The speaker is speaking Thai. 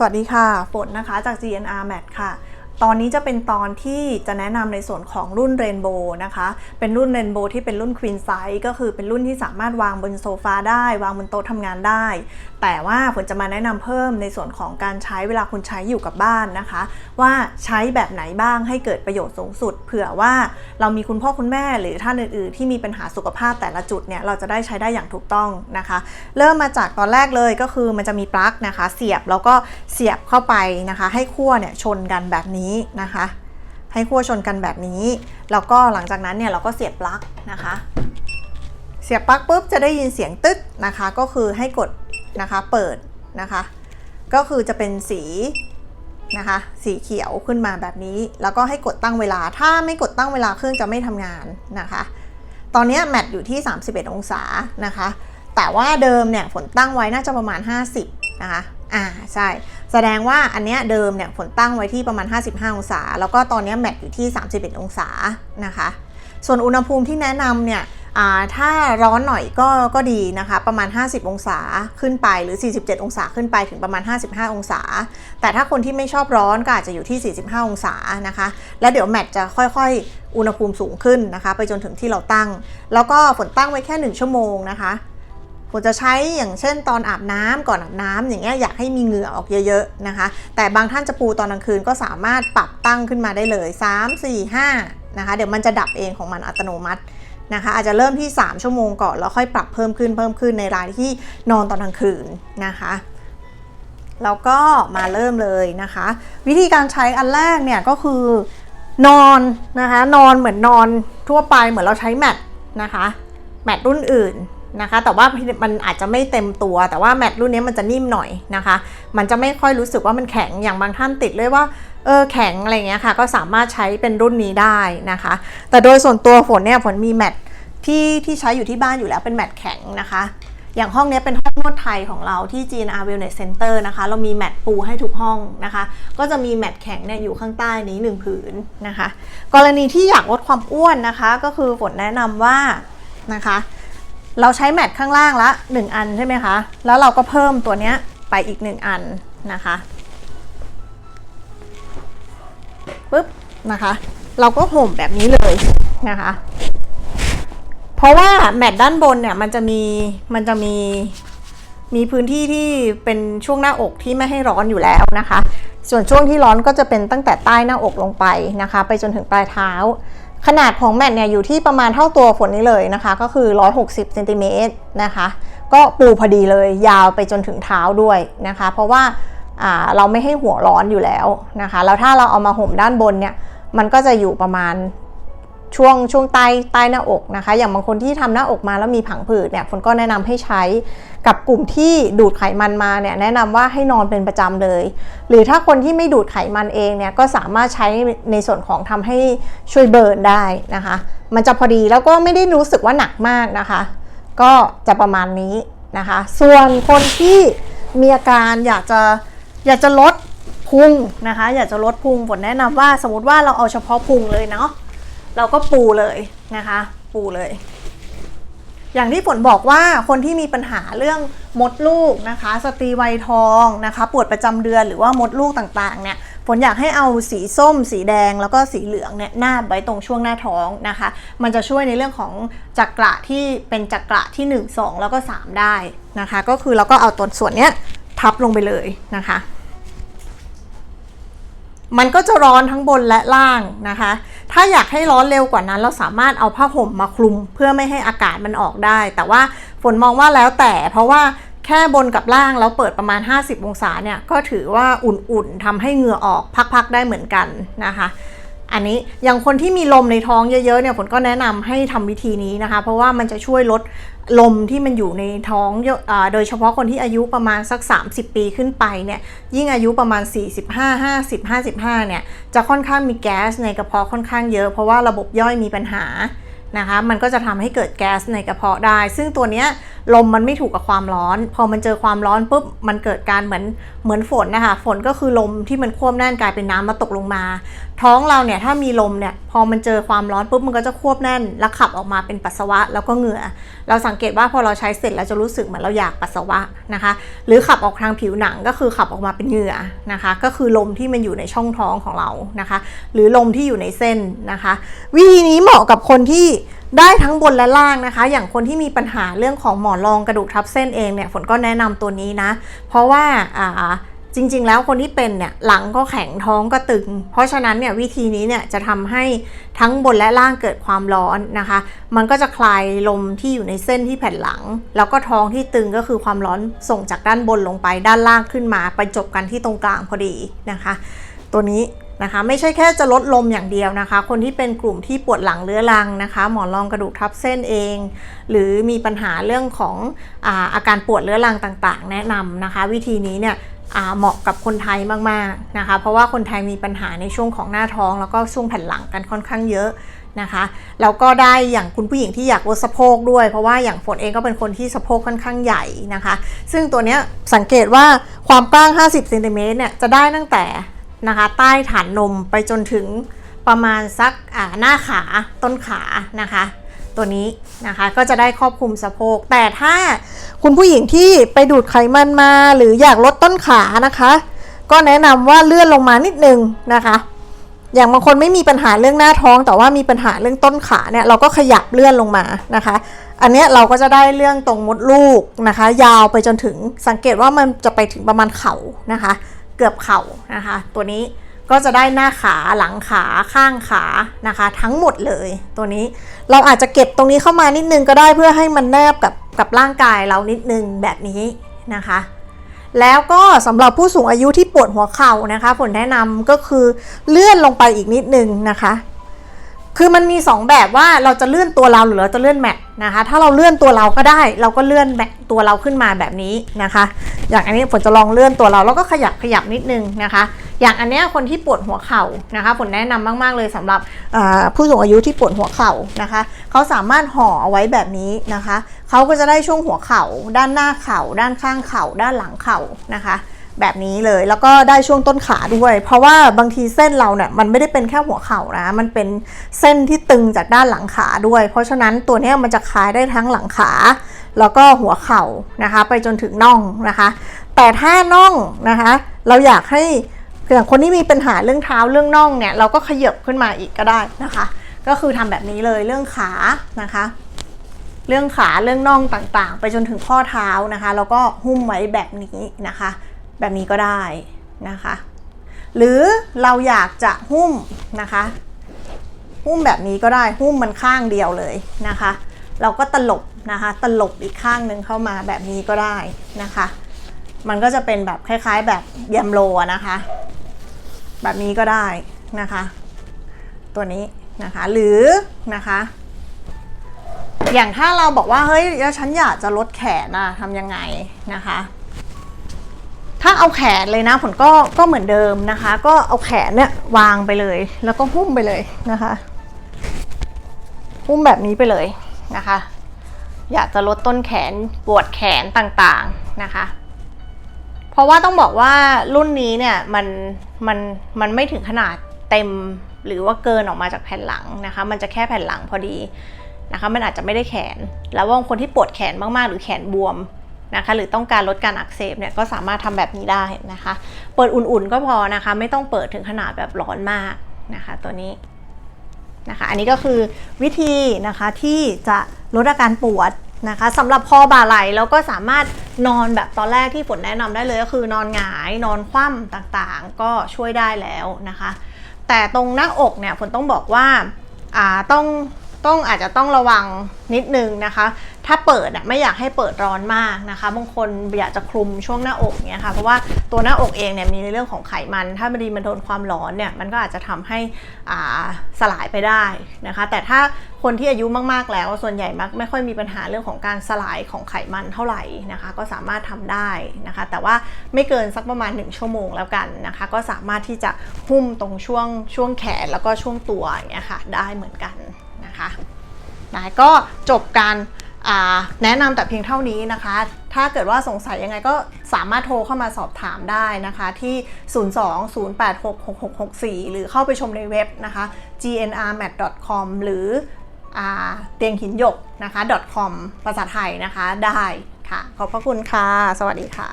สวัสดีค่ะ ฝนนะคะจาก GNR Mat ค่ะ ตอนนี้จะเป็นตอนที่จะแนะนำในส่วนของรุ่น Rainbow นะคะ เป็นรุ่น Rainbow ที่เป็นรุ่น Queen Size ก็คือเป็นรุ่นที่สามารถวางบนโซฟาได้ วางบนโต๊ะทำงานได้ แต่ว่าฝนจะมาแนะนำเพิ่มในส่วนของการใช้เวลาคุณใช้อยู่กับบ้านนะคะ ว่าใช้แบบไหนบ้างให้เกิดประโยชน์สูงสุด เผื่อว่าเรามีคุณพ่อคุณแม่หรือท่านอื่น ๆ ที่มีปัญหาสุขภาพแต่ละจุดเนี่ยเราจะได้ใช้ได้อย่างถูกต้องนะคะ เริ่มมาจากตอนแรกเลยก็คือมันจะมีปลั๊กนะคะ เสียบแล้วก็เสียบเข้าไปนะคะ ให้ขั้วเนี่ยชนกันแบบนี้นะคะ ให้ขั้วชนกันแบบนี้ แล้วก็หลังจากนั้นเนี่ยเราก็เสียบปลั๊กนะคะ เสียบปลั๊กปุ๊บจะได้ยินเสียงตึ๊ดนะคะ ก็คือให้กดนะคะเปิดนะคะ ก็คือจะเป็นสีนะคะสีเขียวขึ้นมาแบบนี้ แล้วก็ให้กดตั้งเวลา ถ้าไม่กดตั้งเวลาเครื่องจะไม่ทำงานนะคะ ตอนนี้แมทอยู่ที่ 31 องศานะคะ แต่ว่าเดิมเนี่ยฝนตั้งไว้น่าจะประมาณ 50นะคะ อ่าใช่ แสดงว่าอันเนี้ยเดิมเนี่ยฝนตั้งไว้ที่ประมาณ 55 องศา แล้วก็ตอนนี้แมทอยู่ที่ 31 องศานะคะ ส่วนอุณหภูมิที่แนะนำเนี่ยอ่าถ้าร้อนหน่อยก็ก็ดีนะคะ ประมาณ 50 องศาขึ้นไปหรือ 47 องศาขึ้นไปถึงประมาณ 55 องศา แต่ถ้าคนที่ไม่ชอบร้อนก็อาจจะอยู่ที่ 45 องศานะคะ แล้วเดี๋ยวแมทจะค่อยๆ อุณหภูมิสูงขึ้นนะคะ ไปจนถึงที่เราตั้ง แล้วก็ฝนตั้งไว้แค่ 1 ชั่วโมงนะคะ ฝนจะใช้อย่างเช่นตอนอาบน้ำก่อนอาบน้ำอย่างเงี้ยอยากให้มีเหงื่อออกเยอะๆนะคะ แต่บางท่านจะปูตอนกลางคืนก็สามารถปรับตั้งขึ้นมาได้เลย 3 4 5นะคะเดี๋ยวมันจะดับเองของมันอัตโนมัตินะคะอาจจะเริ่มที่ 3 ชั่วโมงก่อน แล้วค่อยปรับเพิ่มขึ้นเพิ่มขึ้นในรายที่นอนตอนกลางคืนนะคะแล้วก็มาเริ่มเลยนะคะ วิธีการใช้อันแรกเนี่ยก็คือนอนนะคะนอนเหมือนนอนทั่วไปเหมือนเราใช้แมทนะคะแมทรุ่นอื่น นะคะ แต่ว่ามันอาจจะไม่เต็มตัว แต่ว่าแมทรุ่นนี้มันจะนิ่มหน่อยนะคะ มันจะไม่ค่อยรู้สึกว่ามันแข็งอย่างบางท่านติดเลยว่าเออแข็งอะไรเงี้ยค่ะ ก็สามารถใช้เป็นรุ่นนี้ได้นะคะ แต่โดยส่วนตัวฝนเนี่ยฝนมีแมทที่ที่ใช้อยู่ที่บ้านอยู่แล้วเป็นแมทแข็งนะคะ อย่างห้องนี้เป็นห้องนวดไทยของเราที่ GNR Wellness Center นะคะ เรามีแมทปูให้ทุกห้องนะคะ ก็จะมีแมทแข็งเนี่ยอยู่ข้างใต้นี้1ผืนนะคะ กรณีที่อยากลดความอ้วนนะคะ ก็คือฝนแนะนำว่านะคะ เราใช้แมทข้างล่างละ 1 อันใช่ไหมคะ แล้วเราก็เพิ่มตัวเนี้ยไปอีก 1 อันนะคะปุ๊บนะคะ เราก็ห่มแบบนี้เลยนะคะ เพราะว่าแมทด้านบนเนี่ยมันจะมีมันจะมีมีพื้นที่ที่เป็นช่วงหน้าอกที่ไม่ให้ร้อนอยู่แล้วนะคะ ส่วนช่วงที่ร้อนก็จะเป็นตั้งแต่ใต้หน้าอกลงไปนะคะ ไปจนถึงปลายเท้า ขนาดของแมทเนี่ยอยู่ที่ประมาณเท่าตัวฝนนี้เลยนะคะ ก็คือ 160เซนติเมตรนะคะก็ปูพอดีเลยยาวไปจนถึงเท้าด้วยนะคะ เพราะว่าเราไม่ให้หัวร้อนอยู่แล้วนะคะ แล้วถ้าเราเอามาห่มด้านบนเนี่ยมันก็จะอยู่ประมาณ ช่วงช่วงใต้ใต้หน้าอกนะคะ อย่างบางคนที่ทำหน้าอกมาแล้วมีผังผืดเนี่ยฝนก็แนะนำให้ใช้กับกลุ่มที่ดูดไขมันมาเนี่ยแนะนำว่าให้นอนเป็นประจำเลย หรือถ้าคนที่ไม่ดูดไขมันเองเนี่ยก็สามารถใช้ในส่วนของทำให้ช่วยเบิร์นได้นะคะ มันจะพอดีแล้วก็ไม่ได้รู้สึกว่าหนักมากนะคะ ก็จะประมาณนี้นะคะ ส่วนคนที่มีอาการอยากจะอยากจะลดพุงนะคะ อยากจะลดพุงฝนแนะนำว่าสมมติว่าเราเอาเฉพาะพุงเลยเนาะ เราก็ปูเลยนะคะ ปูเลย อย่างที่ฝนบอกว่าคนที่มีปัญหาเรื่องมดลูกนะคะ สตรีวัยทองนะคะ ปวดประจำเดือนหรือว่ามดลูกต่างๆเนี่ยฝนอยากให้เอาสีส้ม สีแดงแล้วก็สีเหลืองเนี่ยหน้าไว้ตรงช่วงหน้าท้องนะคะ มันจะช่วยในเรื่องของจักระที่เป็นจักระที่ 1 2 แล้วก็ 3 ได้นะคะ ก็คือเราก็เอาตัวส่วนเนี้ยทับลงไปเลยนะคะ มันก็จะร้อนทั้งบนและล่างนะคะ ถ้าอยากให้ร้อนเร็วกว่านั้น เราสามารถเอาผ้าห่มมาคลุม เพื่อไม่ให้อากาศมันออกได้ แต่ว่าฝนมองว่าแล้วแต่ เพราะว่าแค่บนกับล่างแล้วเปิดประมาณ 50 องศาเนี่ยก็ถือว่าอุ่นๆทำให้เหงื่อออกพักๆได้เหมือนกันนะคะ อันนี้อย่างคนที่มีลมในท้องเยอะๆเนี่ยผมก็แนะนำให้ทำวิธีนี้นะคะ เพราะว่ามันจะช่วยลดลมที่มันอยู่ในท้องโดยเฉพาะคนที่อายุประมาณสัก 30 ปีขึ้นไปเนี่ยยิ่งอายุประมาณ 45 50 55เนี่ยจะค่อนข้างมีแก๊สในกระเพาะค่อนข้างเยอะเพราะว่าระบบย่อยมีปัญหา นะคะมันก็จะทำให้เกิดแก๊สในกระเพาะได้ ซึ่งตัวเนี้ยลมมันไม่ถูกกับความร้อน พอมันเจอความร้อนปุ๊บมันเกิดการเหมือนเหมือนฝนนะคะฝนก็คือลมที่มันควบแน่นกลายเป็นน้ำมาตกลงมา ท้องเราเนี่ยถ้ามีลมเนี่ยพอมันเจอความร้อนปุ๊บมันก็จะควบแน่น แล้วขับออกมาเป็นปัสสาวะแล้วก็เหงื่อ เราสังเกตว่าพอเราใช้เสร็จเราจะรู้สึกเหมือนเราอยากปัสสาวะนะคะ หรือขับออกทางผิวหนังก็คือขับออกมาเป็นเหงื่อนะคะ ก็คือลมที่มันอยู่ในช่องท้องของเรานะคะ หรือลมที่อยู่ในเส้นนะคะ วิธีนี้เหมาะกับคนที่ได้ทั้งบนและล่างนะคะ อย่างคนที่มีปัญหาเรื่องของหมอนรองกระดูกทับเส้นเองเนี่ยฝนก็แนะนำตัวนี้นะ เพราะว่าอ่าจริง ๆ แล้วคนที่เป็นเนี่ยหลังก็แข็งท้องก็ตึง เพราะฉะนั้นเนี่ยวิธีนี้เนี่ยจะทำให้ทั้งบนและล่างเกิดความร้อนนะคะ มันก็จะคลายลมที่อยู่ในเส้นที่แผ่นหลัง แล้วก็ท้องที่ตึงก็คือความร้อนส่งจากด้านบนลงไปด้านล่างขึ้นมาไปจบกันที่ตรงกลางพอดีนะคะ ตัวนี้ นะคะไม่ใช่แค่จะลดลมอย่างเดียวนะคะ คนที่เป็นกลุ่มที่ปวดหลังเรื้อรังนะคะ หมอนรองกระดูกทับเส้นเอง หรือมีปัญหาเรื่องของอาอาการปวดเรื้อรังต่างๆ แนะนำนะคะ วิธีนี้เนี่ยเหมาะกับคนไทยมากๆนะคะ เพราะว่าคนไทยมีปัญหาในช่วงของหน้าท้อง แล้วก็ช่วงแผ่นหลังกันค่อนข้างเยอะนะคะแล้วก็ได้อย่างคุณผู้หญิงที่อยากลดสะโพกด้วย เพราะว่าอย่างฝนเองก็เป็นคนที่สะโพกค่อนข้างใหญ่นะคะ ซึ่งตัวเนี้ยสังเกตว่าความกว้าง 50เซนติเมตรเนี่ยจะได้ตั้งแต่ นะคะ ใต้ฐานนมไปจนถึงประมาณสักหน้าขาต้นขานะคะ ตัวนี้นะคะก็จะได้ครอบคลุมสะโพก แต่ถ้าคุณผู้หญิงที่ไปดูดไขมันมาหรืออยากลดต้นขานะคะ ก็แนะนำว่าเลื่อนลงมานิดนึงนะคะอย่างบางคนไม่มีปัญหาเรื่องหน้าท้อง แต่ว่ามีปัญหาเรื่องต้นขาเนี่ยเราก็ขยับเลื่อนลงมานะคะ อันนี้เราก็จะได้เรื่องตรงมดลูกนะคะ ยาวไปจนถึงสังเกตว่ามันจะไปถึงประมาณเข่านะคะ เกือบเข่านะคะ ตัวนี้ก็จะได้หน้าขาหลังขาข้างขานะคะ ทั้งหมดเลยตัวนี้เราอาจจะเก็บตรงนี้เข้ามานิดนึงก็ได้เพื่อให้มันแนบกับกับร่างกายเรานิดนึงแบบนี้นะคะ แล้วก็สำหรับผู้สูงอายุที่ปวดหัวเข่านะคะผลแนะนำก็คือเลื่อนลงไปอีกนิดนึงนะคะ คือมันมี 2 แบบว่าเราจะเลื่อนตัวเราหรือเราจะเลื่อนแม็กนะคะ ถ้าเราเลื่อนตัวเราก็ได้ เราก็เลื่อนแม็กตัวเราขึ้นมาแบบนี้นะคะ อย่างอันนี้ฝนจะลองเลื่อนตัวเราแล้วก็ขยับขยับนิดนึงนะคะ อย่างอันนี้คนที่ปวดหัวเข่านะคะผลแนะนำมาก ๆ เลยสำหรับผู้สูงอายุที่ปวดหัวเข่านะคะเขาสามารถห่อเอาไว้แบบนี้นะคะเขาก็จะได้ช่วงหัวเข่า ด้านหน้าเข่า ด้านข้างเข่า ด้านหลังเข่านะคะ แบบนี้เลยแล้วก็ได้ช่วงต้นขาด้วย เพราะว่าบางทีเส้นเราเนี่ยมันไม่ได้เป็นแค่หัวเข่านะ มันเป็นเส้นที่ตึงจากด้านหลังขาด้วย เพราะฉะนั้นตัวนี้มันจะคลายได้ทั้งหลังขา แล้วก็หัวเข่านะคะ ไปจนถึงน่องนะคะ แต่ถ้าน่องนะคะ เราอยากให้อย่างคนที่มีปัญหาเรื่องเท้าเรื่องน่องเนี่ยเราก็ขยับขึ้นมาอีกก็ได้นะคะ ก็คือทำแบบนี้เลยเรื่องขานะคะ เรื่องขาเรื่องน่องต่างๆ ไปจนถึงข้อเท้านะคะ แล้วก็หุ้มไว้แบบนี้นะคะ แบบนี้ก็ได้นะคะ หรือเราอยากจะหุ้มนะคะ หุ้มแบบนี้ก็ได้หุ้มมันข้างเดียวเลยนะคะ เราก็ตลบนะคะตลบอีกข้างหนึ่งเข้ามาแบบนี้ก็ได้นะคะ มันก็จะเป็นแบบคล้ายๆ แบบแยมโลนะคะ แบบนี้ก็ได้นะคะ ตัวนี้นะคะหรือนะคะอย่างถ้าเราบอกว่าเฮ้ยแล้วฉันอยากจะลดแขนอะทำยังไงนะคะ ถ้าเอาแขนเลยนะผลก็ก็เหมือนเดิมนะคะ ก็เอาแขนเนี่ยวางไปเลย แล้วก็หุ้มไปเลยนะคะหุ้มแบบนี้ไปเลยนะคะ อยากจะลดต้นแขนปวดแขนต่างๆนะคะ เพราะว่าต้องบอกว่ารุ่นนี้เนี่ยมันมันมันไม่ถึงขนาดเต็มหรือว่าเกินออกมาจากแผ่นหลังนะคะ มันจะแค่แผ่นหลังพอดีนะคะ มันอาจจะไม่ได้แขน แล้วว่าคนที่ปวดแขนมากๆ หรือแขนบวม นะคะหรือต้องการลดการอักเสบเนี่ยก็สามารถทำแบบนี้ได้นะคะ เปิดอุ่นๆก็พอนะคะ ไม่ต้องเปิดถึงขนาดแบบร้อนมากนะคะ ตัวนี้นะคะ อันนี้ก็คือวิธีนะคะที่จะลดอาการปวดนะคะสำหรับคอบ่าไหล่เราก็สามารถนอนแบบตอนแรกที่ฝนแนะนำได้เลยก็คือนอนหงายนอนคว่ำต่างๆ ก็ช่วยได้แล้วนะคะ แต่ตรงหน้าอกเนี่ยฝนต้องบอกว่าอ่าต้อง ต้องอาจจะต้องระวังนิดนึงนะคะ ถ้าเปิดอะไม่อยากให้เปิดร้อนมากนะคะ บางคนอยากจะคลุมช่วงหน้าอกเนี่ยค่ะ เพราะว่าตัวหน้าอกเองเนี่ยมีในเรื่องของไขมัน ถ้ามันดีมันโดนความร้อนเนี่ยมันก็อาจจะทำให้อ่าสลายไปได้นะคะ แต่ถ้าคนที่อายุมากๆแล้วส่วนใหญ่มักไม่ค่อยมีปัญหาเรื่องของการสลายของไขมันเท่าไหร่นะคะ ก็สามารถทำได้นะคะ แต่ว่าไม่เกินสักประมาณ 1 ชั่วโมงแล้วกันนะคะ ก็สามารถที่จะหุ้มตรงช่วงช่วงแขนแล้วก็ช่วงตัวอย่างเงี้ยค่ะได้เหมือนกัน นะคะนะก็จบการแนะนำแต่เพียงเท่านี้นะคะ ถ้าเกิดว่าสงสัยยังไงก็สามารถโทรเข้ามาสอบถามได้นะคะ ที่ 02-086-6664 หรือเข้าไปชมในเว็บนะคะ gnrmat.com หรืออเตียงหินหยกนะคะ .com ภาษาไทยนะคะได้ค่ะ ขอบพระคุณค่ะ สวัสดีค่ะ